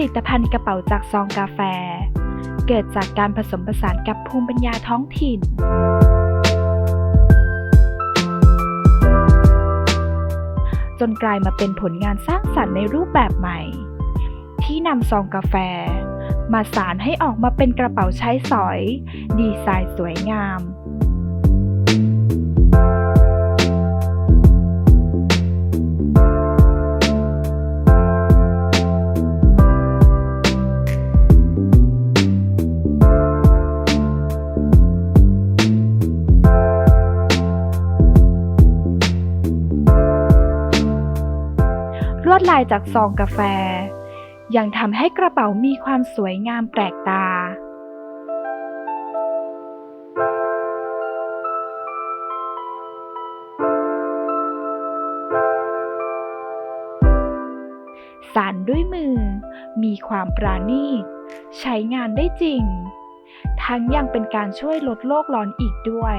ผลิตภัณฑ์กระเป๋าจากซองกาแฟ เกิดจากการผสมผสานกับภูมิปัญญาท้องถิ่น จนกลายมาเป็นผลงานสร้างสรรค์ในรูปแบบใหม่ ที่นำซองกาแฟ มาสารให้ออกมาเป็นกระเป๋าใช้สอย ดีไซน์สวยงาม ลวดลายจากซองกาแฟ ยังทำให้กระเป๋ามีความสวยงามแปลกตา สารด้วยมือ มีความปราณีต ใช้งานได้จริง ทั้งยังเป็นการช่วยลดโลกร้อนอีกด้วย